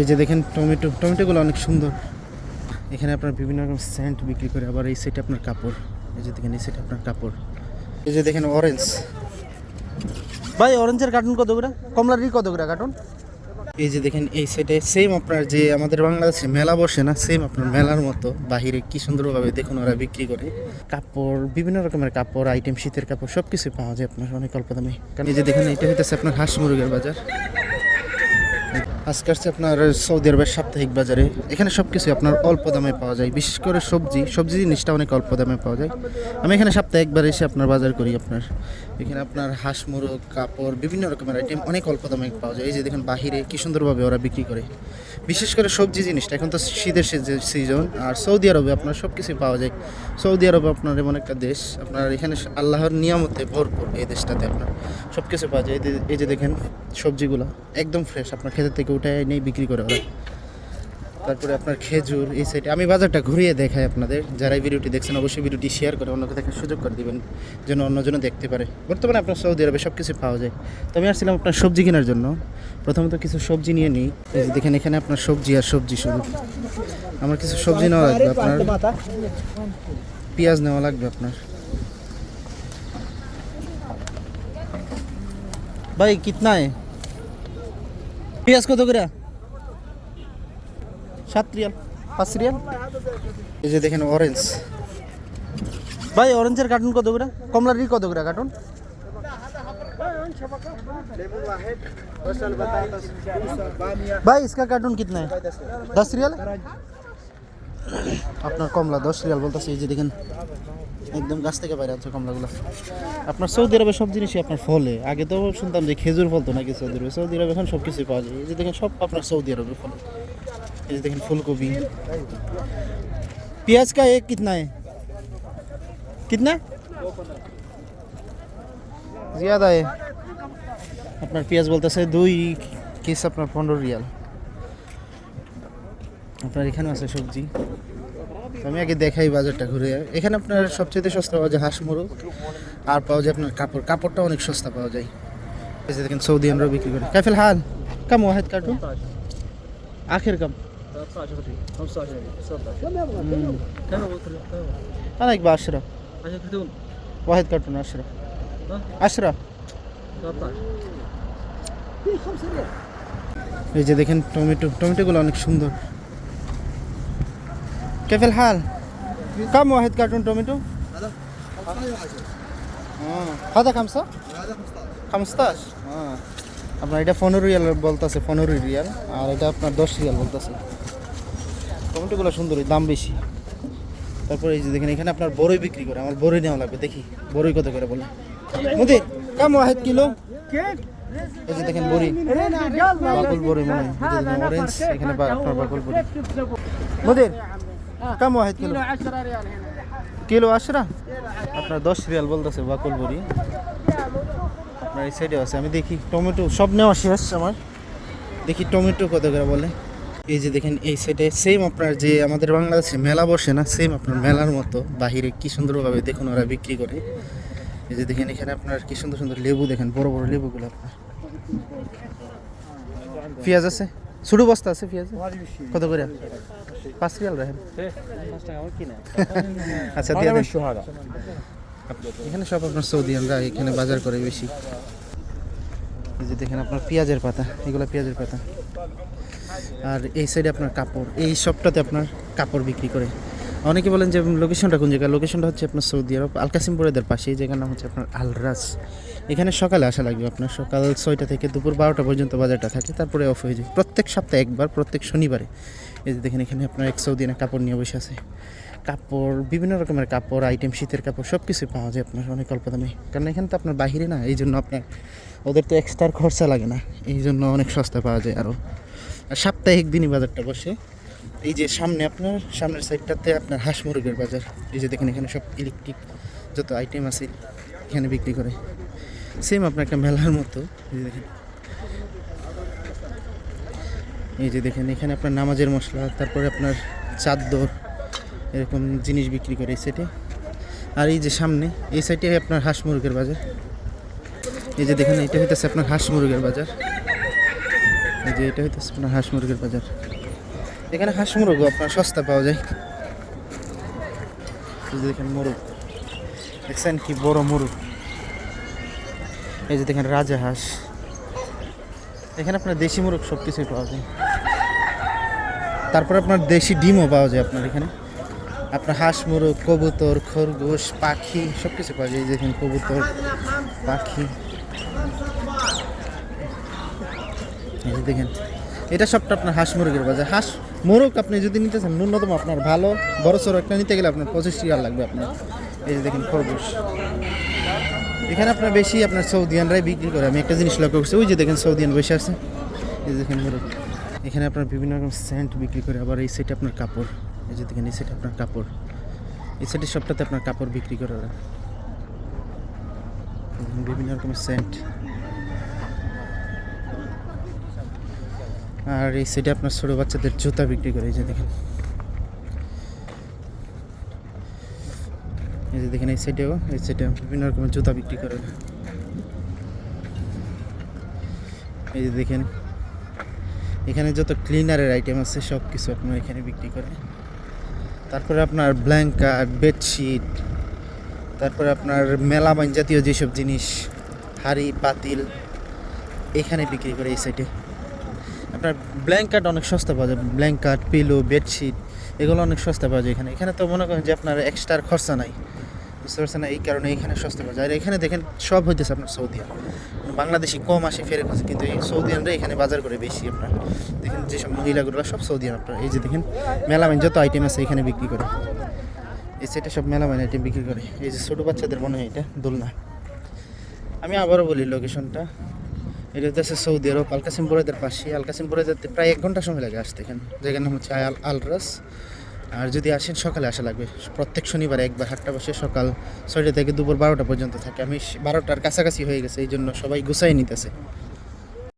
এই যে দেখেন টমেটো টমেটোগুলো অনেক সুন্দর। এখানে আপনার বিভিন্ন রকম স্যান্ড বিক্রি করে আবার এই সাইডে আপনার কাপড়। এই যে দেখেন এই সাইডে আপনার কাপড়। এই যে দেখেন অরেঞ্জ ভাই অরেঞ্জের কার্টুন কত করে? কমলার কত করে কার্টুন এই যে দেখেন এই সাইডে সেম আপনার যে আমাদের বাংলাদেশে মেলা বসে না সেম আপনার মেলার মতো। বাহিরে কি সুন্দরভাবে দেখুন ওরা বিক্রি করে। কাপড় বিভিন্ন রকমের কাপড় আইটেম শীতের কাপড় সব কিছু পাওয়া যায় আপনার অনেক অল্প দামে। কারণ এই যে দেখেন এটা হইতেছে আপনার হাঁস মুরগের বাজার। আজকে আসছে আপনার সৌদি আরবের সাপ্তাহিক বাজারে। এখানে সব কিছু আপনার অল্প দামে পাওয়া যায়। বিশেষ করে সবজি। সবজি জিনিসটা অনেক অল্প দামে পাওয়া যায়। আমি এখানে সপ্তাহে একবার এসে আপনার বাজার করি আপনার। এখানে আপনার হাঁস, মুরগ, কাপড়, বিভিন্ন রকমের আইটেম অনেক অল্প দামে পাওয়া যায়। এই যে দেখেন বাহিরে কী সুন্দরভাবে ওরা বিক্রি করে। বিশেষ করে সবজি জিনিসটা, এখন তো শীতের সিজন আর সৌদি আরবে আপনার সব কিছু পাওয়া যায়। সৌদি আরবে আপনার এমন একটা দেশ, আপনার এখানে আল্লাহর নিয়ামতে ভরপুর এই দেশটাতে আপনার সব কিছু পাওয়া যায়। এই যে- দেখেন সবজিগুলো, একদম ফ্রেশ আপনার ক্ষেতের থেকে উঠে নেই বিক্রি করে ওরা। তারপরে আপনার খেজুর, এই সাইডে আমি বাজারটা ঘুরিয়ে দেখাই আপনাদের। যারা ভিডিওটি দেখছেন, অবশ্যই ভিডিওটি শেয়ার করে অন্যকে দেখার সুযোগ করে দিবেন, যেন অন্যজনও দেখতে পারে। বর্তমানে আপনার সৌদি আরবে সব কিছু পাওয়া যায়। তো আমি আসছিলাম আপনার সবজি কেনার জন্য। প্রথমত কিছু সবজি নিয়ে নিই। দেখেন, এখানে আপনার সবজি আর সবজি শুধু। আমার কিছু সবজি নেওয়া লাগবে আপনার। পেঁয়াজ নেওয়া লাগবে আপনার। ভাই কিতনা পেঁয়াজ কত করে সাত রিয়াল পাঁচ রিয়াল এই যে দেখেন অরেঞ্জ ভাই অরেঞ্জের কার্টুন কত করে কমলার কত করে কার্টুন ভাই इसका कार्टून कितना है दस रियाल আপনার কমলা দশ রিয়াল বলতেছে এই যে দেখেন একদম গাছ থেকে বাইরে আছে কমলাগুলো আপনার সৌদি আরবে সব জিনিসই আপনার ফলে আগে তো শুনতাম যে খেজুর ফলতো নাকি সৌদি আরবে সৌদি আরবে এখন সব কিছুই পাওয়া যায় এই যে দেখেন সব আপনার সৌদি আরবে ফলে এই যে দেখেন ফুলকপি পেঁয়াজ का एक कितना है कितना ज़्यादा है আপনার পেঁয়াজ বলতেছে দুই কেস আপনার পনেরো রিয়াল আপনার এখানে আছে সবজি তো আমি আগে দেখাই বাজারটা ঘুরে এখানে আপনার সবচেয়ে সস্তা পাওয়া যায় হাঁস মুরগ আর পাওয়া যায় আপনার কাপড় কাপড়টা অনেক সস্তা পাওয়া যায় এই যে দেখেন সৌদি আমরা বিক্রি করি কাইফেল হাল কাম ওয়াহেদ কার্টুন আখের কাম 13 15 16 كم ابو أنا يكبر عشرة 10 كرتون واحد كرتون عشرة ها؟ عشرة 13 এই যে দেখেন টমেটো টমেটোগুলো অনেক সুন্দর كيف الحال؟ كم واحد كرتون توميتو؟ آه. هذا كم صح؟ هذا 15 15 آه. আপনার এটা পনেরো রিয়াল বলতেছে পনেরো রিয়াল আর এটা আপনার দশ রিয়াল বলতেছে টমেটোগুলো সুন্দর দাম বেশি তারপরে এই যে দেখেন এখানে আপনার বড়ই বিক্রি করে আমার বড়ই নেওয়া লাগবে দেখি বড়ই কত করে বলে মুদির কাম ওয়াহেদ কিলো এই যে দেখেন বড়ি বাকুল বড়ি মনে হয় এই যে দেখেন অরেঞ্জ এখানে বা- আপনার বাকুল বড়ি মুদির কাম ওয়াহেদ কিলো 10 ريال هنا কিলো আশরা আপনার দশ রিয়াল বলতেছে বাকুল বড়ি আপনার এই সাইডে আছে আমি দেখি টমেটো সব নেওয়া শেষ আমার দেখি টমেটো কত করে বলে এই যে দেখেন এই সাইডে সেম আপনার যে আমাদের বাংলাদেশে মেলা বসে না সেম আপনার মেলার মতো বাহিরে কি সুন্দরভাবে দেখুন ওরা বিক্রি করে এই যে দেখেন এখানে আপনার কি সুন্দর সুন্দর লেবু দেখেন বড় বড় লেবুগুলো আপনার পেঁয়াজ আছে ছোটো বস্তা আছে পেঁয়াজ কত করে? পাঁচ রিয়াল রাখেন। আচ্ছা দিয়ে এখানে সব আপনার সৌদিয়ানরা এখানে বাজার করে বেশি। এই যে দেখেন আপনার পেঁয়াজের পাতা, এগুলো পেঁয়াজের পাতা। আর এই সাইডে আপনার কাপড়, এই সবটাতে আপনার কাপড় বিক্রি করে। অনেকে বলেন যে লোকেশনটা কোন জায়গায়? লোকেশনটা হচ্ছে আপনার সৌদি আরব, আলকাসিমপুরেদের পাশে জায়গার নাম হচ্ছে আপনার আলরাস। এখানে সকালে আসা লাগবে আপনার, সকাল ছয়টা থেকে দুপুর বারোটা পর্যন্ত বাজারটা থাকে, তারপরে অফ হয়ে যায়। প্রত্যেক সপ্তাহে একবার, প্রত্যেক শনিবারে। এই যে দেখেন এখানে আপনার এক সৌদি না কাপড় নিয়ে বসে আছে। কাপড়, বিভিন্ন রকমের কাপড় আইটেম শীতের কাপড় সব কিছু পাওয়া যায় আপনার, অনেক অল্প দামে। কারণ এখানে তো আপনার বাহিরে না এই জন্য আপনার, ওদের তো এক্সট্রা খরচা লাগে না। এই জন্য অনেক সস্তা পাওয়া যায় আরও আর সাপ্তাহিক দিনই বাজারটা বসে। এই যে সামনে আপনার, সামনের সাইডটাতে আপনার হাঁস মুরগের বাজার। এই যে দেখেন, এখানে সব ইলেকট্রিক যত আইটেম আছে এখানে বিক্রি করে। সেম আপনার একটা মেলার মতো। এই যে দেখেন। এই যে দেখেন, এখানে আপনার নামাজের মশলা, তারপরে আপনার চাদর, এরকম জিনিস বিক্রি করে এই সাইডে আর এই যে সামনে, এই সাইডে আপনার হাঁস মুরগের বাজার। এই যে দেখেন, এটা হইতেছে আপনার হাঁস মুরগের বাজার। এই যে এটা হইতেছে আপনার হাঁস মুরগির বাজার। এখানে হাঁস মুরগও আপনার সস্তা পাওয়া যায়। দেখেন মুরগ। দেখছেন কি বড় মুরগ। এই যে দেখেন রাজা হাঁস। এখানে আপনার দেশি মুরগ সব কিছুই পাওয়া যায়। তারপর আপনার দেশি ডিমও পাওয়া যায় আপনার এখানে। আপনার হাঁস মুরগ, কবুতর, খরগোশ, পাখি সব কিছু পাওয়া যায়। এই দেখেন কবুতর, পাখি। এই দেখেন, এটা সবটা আপনার হাঁস মুরগির বাজার। হাঁস মোরগ আপনি যদি নিতে চান, ন্যূনতম আপনার ভালো, বড় সড়ো একটা নিতে গেলে আপনার পঁচিশ টাকা লাগবে আপনার। এই যে দেখেন খরগোশ। এখানে আপনার বেশি আপনার সৌদিয়ানরাই বিক্রি করে। আমি একটা জিনিস লক্ষ্য করছি। ওই যে দেখেন সৌদিয়ান বসে আছে। এই যে দেখেন মোরগ। এখানে আপনার বিভিন্ন রকম সেন্ট বিক্রি করে। আবার এই সাইডে আপনার কাপড়। এই যে দেখেন, এই সাইডে আপনার কাপড়। এই সাইডে সবটাতে আপনার কাপড় বিক্রি করে বিভিন্ন রকমের সেন্ট আর এই সাইডে আপনার ছোটো বাচ্চাদের জুতা বিক্রি করে, এই যে দেখেন। এই যে দেখেন এই সাইডেও এই সাইডেও বিভিন্ন রকমের জুতা বিক্রি করে। এই যে দেখেন, এখানে যত ক্লিনারের আইটেম আছে সব কিছু আপনার এখানে বিক্রি করে। তারপরে আপনার ব্ল্যাঙ্কাট বেডশিট তারপরে আপনার মেলামাইন জাতীয় যেসব জিনিস, হাড়ি, পাতিল, এখানে বিক্রি করে এই সাইডে আপনার ব্ল্যাঙ্কাট অনেক সস্তা পাওয়া যায়। ব্ল্যাঙ্কাট পিলো বেডশিট এগুলো অনেক সস্তা পাওয়া যায় এখানে। এখানে তো মনে করেন যে আপনার এক্সট্রার খরচা নাই। বুঝতে পারছেন এই কারণে এখানে সস্তা পাওয়া যায়। আর এখানে দেখেন, সব হইতেছে আপনার সৌদিয়ান বাংলাদেশি কম আসে ফেরে খরচা কিন্তু এই সৌদিয়ানরা এখানে বাজার করে বেশি আপনার। দেখেন যেসব মহিলাগুলো, সব সৌদি আপনার এই যে দেখেন, মেলামাইন যত আইটেম আছে এখানে বিক্রি করে। এই সেটা সব মেলামাইন আইটেম বিক্রি করে। এই যে ছোটো বাচ্চাদের মনে হয় এটা দোলনা। আমি আবারও বলি লোকেশনটা এটা হচ্ছে সৌদি আরব আলকাসিম বুরাইদের পাশে। আলকাসিম বুরাইদের প্রায় এক ঘণ্টা সময় লাগে আসতে এখানে। নাম হচ্ছে আল আলরাস আর যদি আসেন, সকালে আসা লাগবে। প্রত্যেক শনিবার একবার হাটটা বসে সকাল ছয়টা থেকে দুপুর বারোটা পর্যন্ত থাকে। আমি বারোটার কাছাকাছি হয়ে গেছে এই জন্য সবাই গুছাই নিতেছে।